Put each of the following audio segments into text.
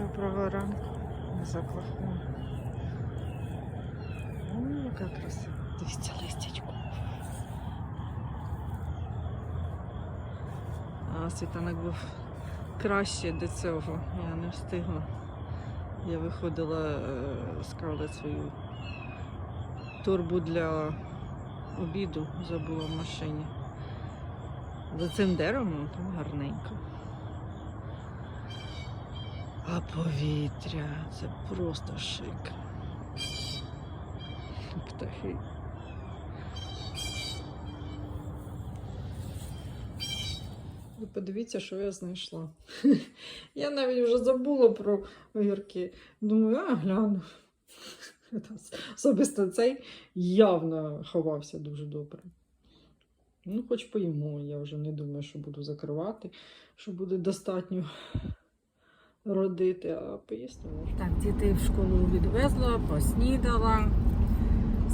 Доброго ранку. Заклахну. Ой, яка красива. Дивіться листячку. А світанок був краще до цього. Я не встигла. Я виходила е, складати свою торбу для обіду, забула в машині. За цим деревом там гарненько. А повітря це просто шик. Птахи. Ви подивіться, що я знайшла. Я навіть вже забула про огірки. Думаю, а гляну. Особисто цей явно ховався дуже добре. Ну, хоч поїмо, я вже не думаю, що буду закривати, що буде достатньо родити, а поїсти можна. Так, дітей в школу відвезла, поснідала,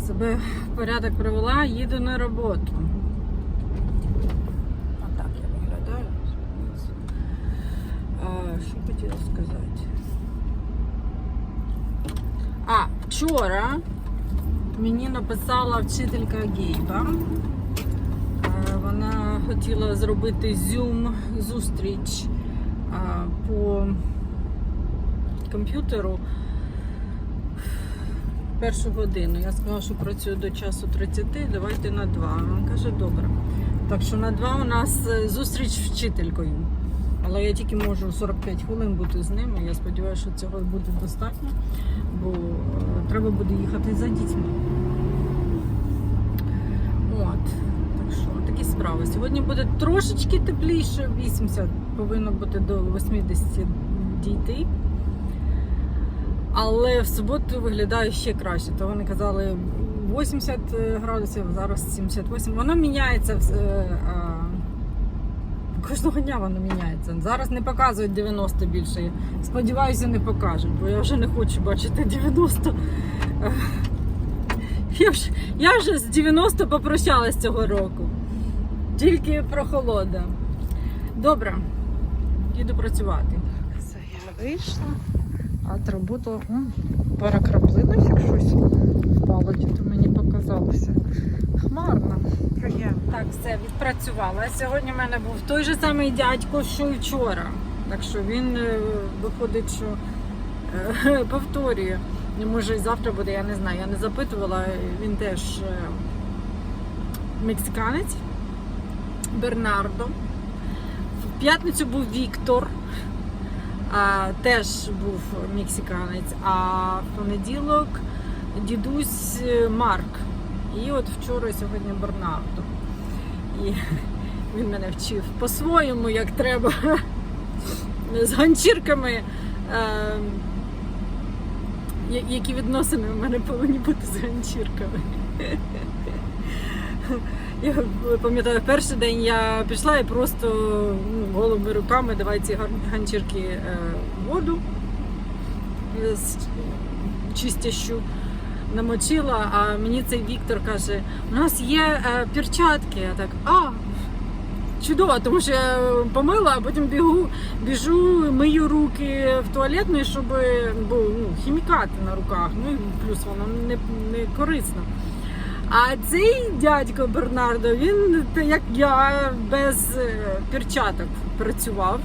себе в порядок привела, їду на роботу. А так я виглядаю. А, що хотіла сказати? А, вчора мені написала вчителька Гейба. Е, Вона хотіла зробити Zoom зустріч по комп'ютеру першу годину. Я сказала, що працюю до часу 30, давайте на 2. Він каже, добре. Так що на 2 у нас е, зустріч з вчителькою. Але я тільки можу 45 хвилин бути з ними. Я сподіваюся, що цього буде достатньо, бо е, треба буде їхати за дітьми. От. Так що такі справи. Сьогодні буде трошечки тепліше, 80 повинно бути до 80 дійти. Але в суботу виглядає ще краще. То вони казали 80 градусів, зараз 78. Воно міняється. е, Кожного дня воно міняється. Зараз не показують 90 більше. Сподіваюся, не покажуть, бо я вже не хочу бачити 90. Е, Я вже, я вже з 90 попрощалась цього року. Тільки прохолода. Добре, їду працювати. Це я вийшла, а отработала М, пара краплинок, як щось впало, то мені показалося. Хмарно. Так, все, відпрацювала. Сьогодні в мене був той же самий дядько, що і вчора. Так що він е, виходить, що е, повторює. Може і завтра буде, я не знаю. Я не запитувала. Він теж е, мексиканець Бернардо. В п'ятницю був Віктор. А, теж був мексиканець, а в понеділок дідусь е, Марк. І от вчора сьогодні Бернардо. І він мене вчив по-своєму, як треба. З ганчірками. Е, які відносини в мене повинні бути з ганчірками. Я пам'ятаю, перший день я пішла і просто ну, голими руками давай ці ганчірки в воду е, з- чистящу намочила, а мені цей Віктор каже, у нас є е, перчатки. Я так, а, чудово, тому що я помила, а потім бігу, біжу, мию руки в туалетний, щоб бо, ну, хімікати на руках, ну і плюс воно не, не корисно. А цей дядько Бернардо, він як я без е, перчаток працював.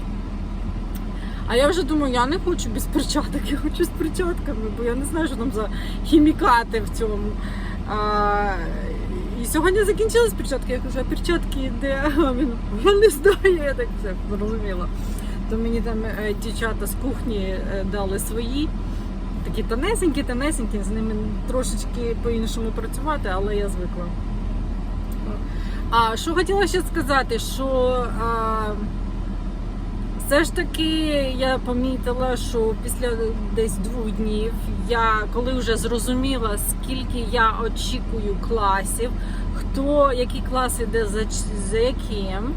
А я вже думаю, я не хочу без перчаток, я хочу з перчатками, бо я не знаю, що там за хімікати в цьому. А, і сьогодні закінчились перчатки, я кажу, а перчатки де? Він, я не знаю, я так все зрозуміла. То мені там е, дівчата з кухні е, дали свої. Такі тонесенькі, тонесенькі, з ними трошечки по-іншому працювати, але я звикла. А що хотіла ще сказати, що а, все ж таки я помітила, що після десь двох днів я коли вже зрозуміла, скільки я очікую класів, хто які класи йде за, за яким,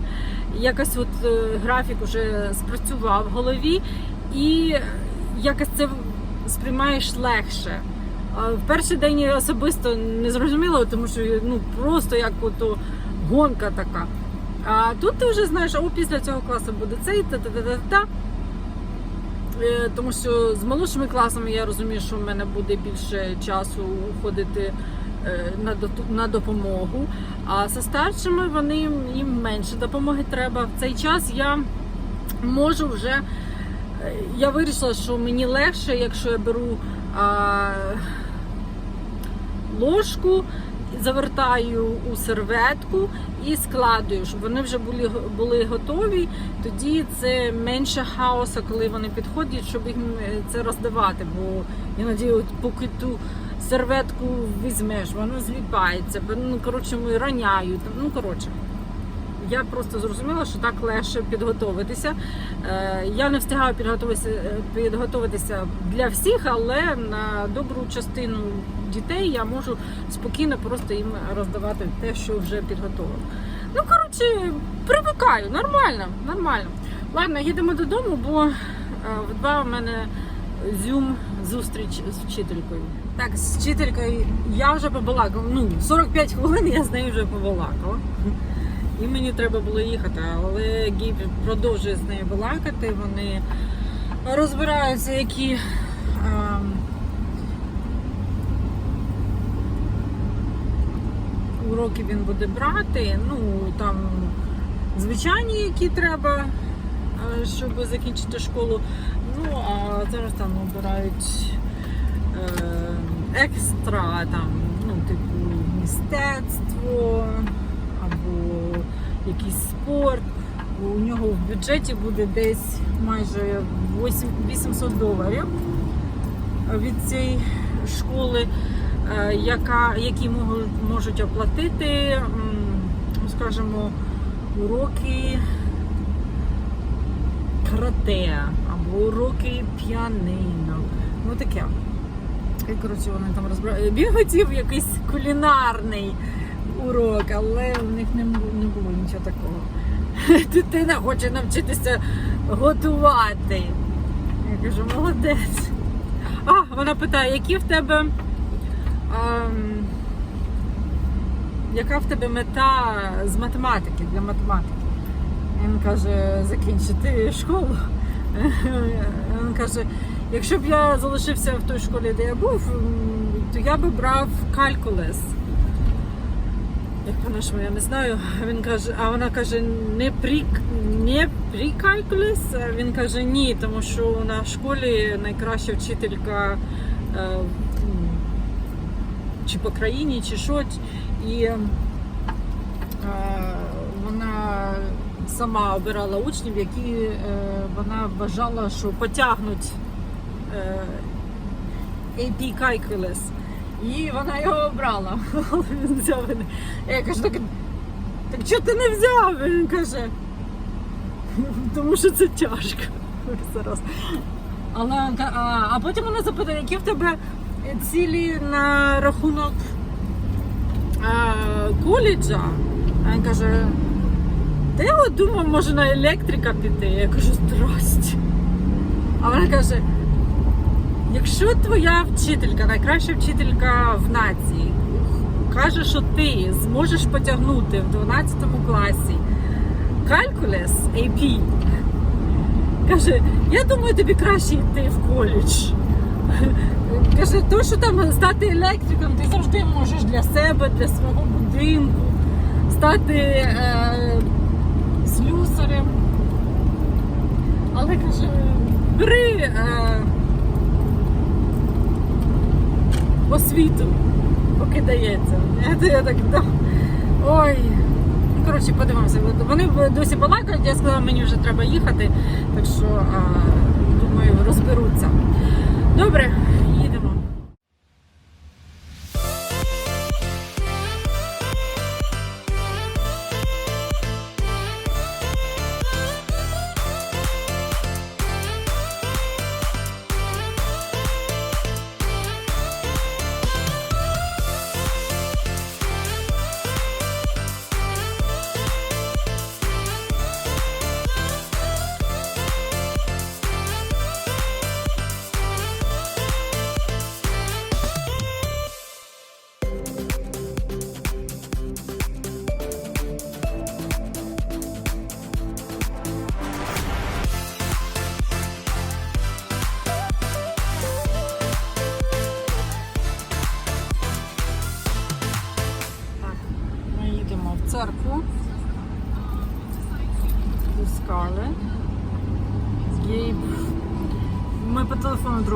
якось от е, графік вже спрацював в голові, і якось це сприймаєш легше. В перший день я особисто не зрозуміла, тому що ну просто як ото гонка така. А тут ти вже знаєш, о, після цього класу буде цей та та та та та Е, Тому що з молодшими класами я розумію, що в мене буде більше часу уходити е, на допомогу. А зі старшими вони їм менше допомоги треба. В цей час я можу вже. Я вирішила, що мені легше, якщо я беру а, ложку, завертаю у серветку і складую, щоб вони вже були, були готові. Тоді це менше хаоса, коли вони підходять, щоб їм е, це роздавати. Бо іноді, от поки ту серветку візьмеш, воно зліпається, ну коротше, ми роняють. Ну коротше. Я просто зрозуміла, що так легше підготуватися. Е, Я не встигаю підготуватися, е, підготуватися для всіх, але на добру частину дітей я можу спокійно просто їм роздавати те, що вже підготовлено. Ну, коротше, привикаю, нормально, нормально. Ладно, їдемо додому, бо е, в два в мене зюм зустріч з вчителькою. Так, з вчителькою я вже побалакала. Ну, 45 хвилин я з нею вже побалакала. І мені треба було їхати, але Гіб продовжує з нею балакати. Вони розбираються, які ем, уроки він буде брати. Ну там звичайні, які треба, е, щоб закінчити школу. Ну а зараз там обирають е, екстра, там, ну, типу, мистецтво або якийсь спорт. У нього в бюджеті буде десь майже 8 800 доларів від цієї школи, е, яка, які можуть, оплатити, скажімо, уроки карате або уроки піанино. Ну таке. І коротше вони там розбирають. Він хотів якийсь кулінарний урок, але в них не, було нічого такого. Дитина хоче навчитися готувати. Я кажу, молодець. А, вона питає, які в тебе. ем, яка в тебе мета з математики для математики? Він каже, закінчити школу. Він каже, якщо б я залишився в той школі, де я був, то я би брав калькулес. Як по-нашому, я не знаю. Він каже, а вона каже, не при, не при. А Він каже, ні, тому що на школі найкраща вчителька е, чи по країні, чи що. І е, вона сама обирала учнів, які е, вона вважала, що потягнуть AP Calculus. І вона його обрала. Але він взяв мене. Я кажу, так, так чого ти не взяв? Він каже, тому що це тяжко. Зараз. Але, а, а потім вона запитає, які в тебе цілі на рахунок а, коледжа? А він каже, я от думав, може на електрика піти. Я кажу, здрасте. А вона каже, якщо твоя вчителька, найкраща вчителька в нації, каже, що ти зможеш потягнути в 12 класі калькулес AP, каже, я думаю, тобі краще йти в коледж. Каже, то, що там стати електриком, ти завжди можеш для себе, для свого будинку, стати е, слюсарем. Але каже, бери е, освіту, поки дається. Я, я так. Ой. Ну, Коротше, подивимося. Вони досі балакають, я сказала, мені вже треба їхати, так що думаю, розберуться. Добре,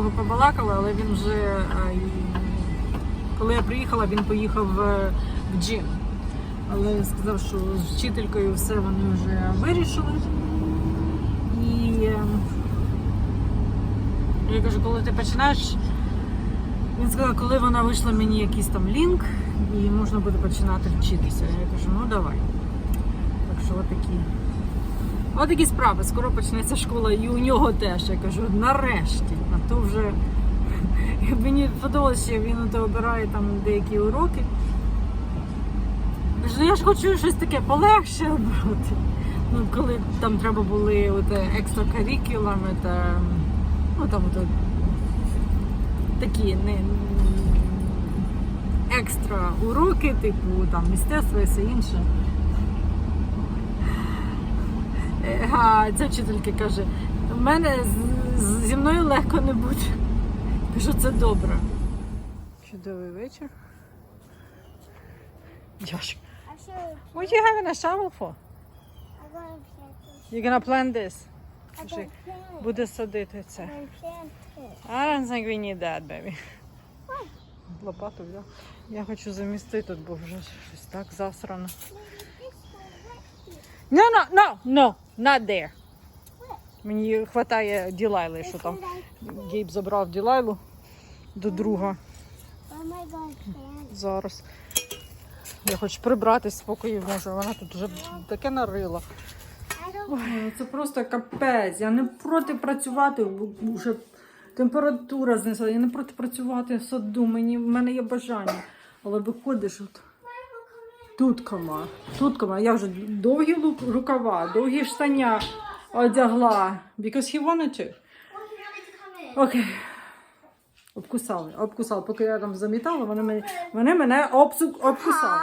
другу побалакали, але він вже е, коли я приїхала, він поїхав е, в джим. Але сказав, що з вчителькою все вони вже вирішили. І е, я кажу, коли ти починаєш. Він сказав, коли вона вийшла мені якийсь там лінк, і можна буде починати вчитися. Я кажу, ну давай. Так що отакі. Отакі справи. Скоро почнеться школа, і у нього теж. Я кажу, нарешті. То вже мені подобалося, що він ото обирає там деякі уроки. Я «Ну, я ж хочу щось таке полегше обрати. Ну, коли там треба були от, екстра карікулами та ну там от, такі не екстра уроки, типу там мистецтво і все інше. Е, А ця вчителька каже: в мене зі мною легко не буде. Кажу, це добре. Чудовий вечір. Josh, what are you having a shovel for? You're gonna plant this. Буде садити це. I don't think we need that, baby. Лопату взяв. Я хочу замістити тут, бо вже щось так засрано. No, no, no, no, not there. Мені вистачає Ділайли, що там Гейб забрав Ділайлу до друга зараз. Я хочу прибрати спокою можу, вона тут вже таке нарила. Ой, це просто капець. Я не проти працювати, вже температура знесла. Я не проти працювати в саду. Мені, в мене є бажання. Але виходиш от. Тут кома, тут кома. Я вже довгі рукава, довгі штаня одягла. Because he wanted to. Окей. Обкусали, обкусали. Поки я там замітала, вони мене, вони мене обсу, обкусали.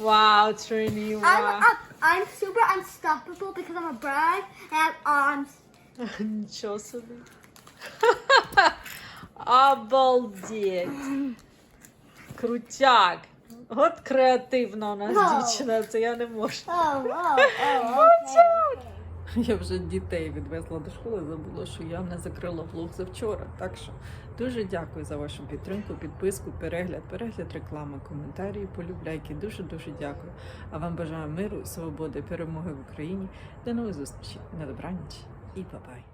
Вау, Трині, I'm up. I'm super unstoppable because I'm a bird and I have arms. Нічого собі. Обалдеть. Крутяк. От креативна у нас Вау. дівчина, це я не можу. Oh, oh, oh. Okay. Я вже дітей відвезла до школи, забула, що я не закрила влог завчора. Так що дуже дякую за вашу підтримку, підписку, перегляд, перегляд реклами, коментарі, полюбляйки. Дуже дуже дякую. А вам бажаю миру, свободи, перемоги в Україні. До нових зустрічей. На добраніч і па-бай.